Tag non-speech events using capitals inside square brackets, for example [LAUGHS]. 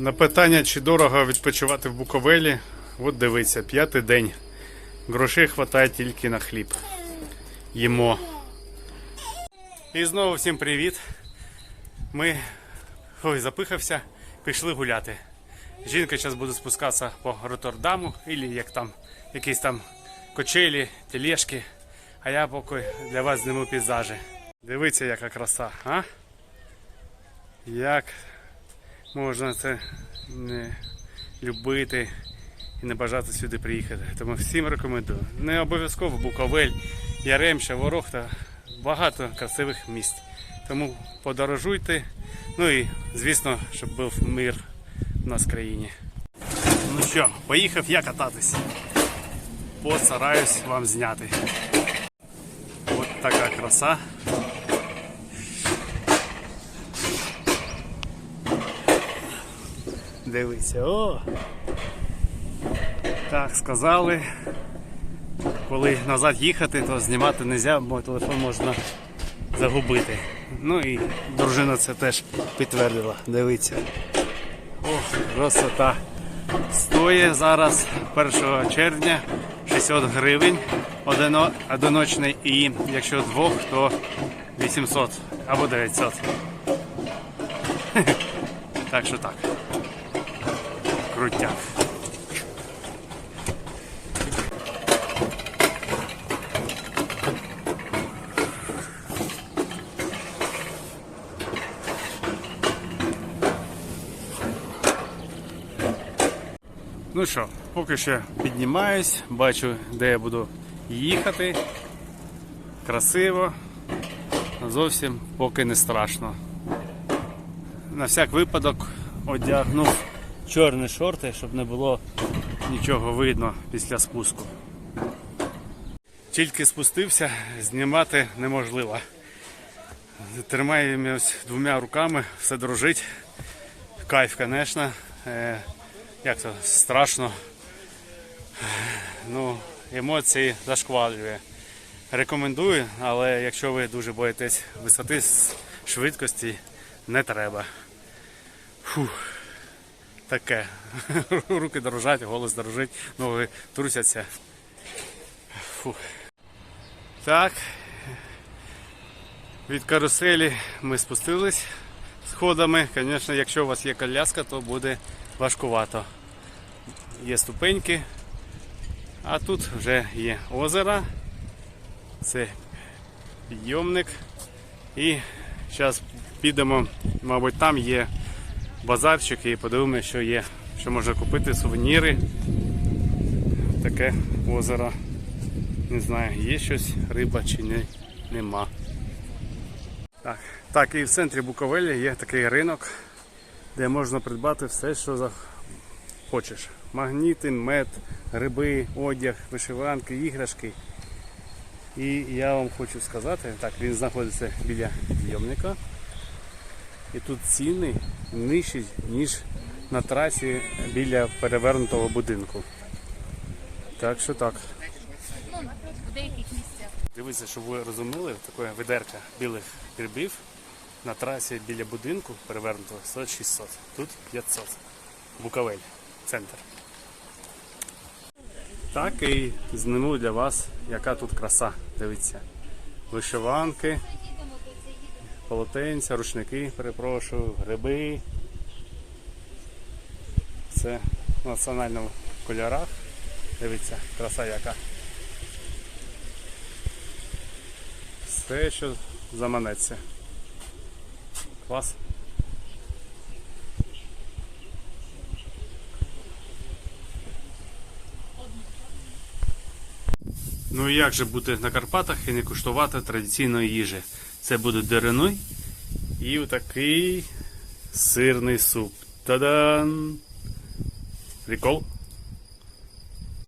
На питання, чи дорого відпочивати в Буковелі, от дивиться, п'ятий день. Грошей хватає тільки на хліб. Їмо. І знову всім привіт. Ми ой, запихався, пішли гуляти. Жінка зараз буде спускатися по Роттердаму, або як там, якісь там кочелі, тележки. А я поки для вас зніму пейзажі. Дивіться, яка краса, а? Як можна це не любити і не бажати сюди приїхати. Тому всім рекомендую. Не обов'язково Буковель, Яремча, Ворохта, багато красивих місць. Тому подорожуйте. Ну і звісно, щоб був мир в нас в країні. Ну що, поїхав я кататись. Постараюсь вам зняти. От така краса. Дивися, о! Так, сказали. Коли назад їхати, то знімати не можна, бо телефон можна загубити. Ну і дружина це теж підтвердила. Дивіться. Ох, красота. Стоїть зараз 1 червня 600 гривень одино- одиночний і якщо двох, то 800 або 900. [LAUGHS] Так що так. Крутяк. Ну що, поки що піднімаюсь, бачу, де я буду їхати. Красиво, зовсім поки не страшно. На всяк випадок одягнув чорні шорти, щоб не було нічого видно після спуску. Тільки спустився, знімати неможливо. Тримаємось двома руками, все дрожить. Кайф, звісно. Е, як то страшно. Ну, емоції зашквалює. Рекомендую, але якщо ви дуже боїтесь висоти швидкості, не треба. Фух. Таке. [LAUGHS] Руки дрожать, голос дрожить, ноги трусяться. Фух. Так. Від каруселі ми спустились сходами. Звісно, якщо у вас є коляска, то буде важкувато. Є ступеньки, а тут вже є озеро. Це підйомник. І зараз підемо, мабуть, там є базарчик і подивимося, що є, що можна купити, сувеніри. Таке озеро. Не знаю, є щось, риба чи не, нема. Так, так, і в центрі Буковелі є такий ринок, де можна придбати все, що захочеш. Магніти, мед, гриби, одяг, вишиванки, іграшки. І я вам хочу сказати, так, він знаходиться біля підйомника. І тут ціни нижчі, ніж на трасі біля перевернутого будинку. Так що так. в деяких місцях. Дивіться, щоб ви розуміли, таке ведерка білих грибів на трасі біля будинку перевернутого стоїть 600. Тут 500. Буковель, центр. Так і зніму для вас, яка тут краса. Дивіться. Вишиванки, полотенця, рушники, перепрошую, гриби. Це в національному кольорах. Дивіться, краса яка. Все, що заманеться. Клас. Ну і як же бути на Карпатах і не куштувати традиційної їжі? Це буде деренуй і отакий сирний суп. Та-дан! Прикол?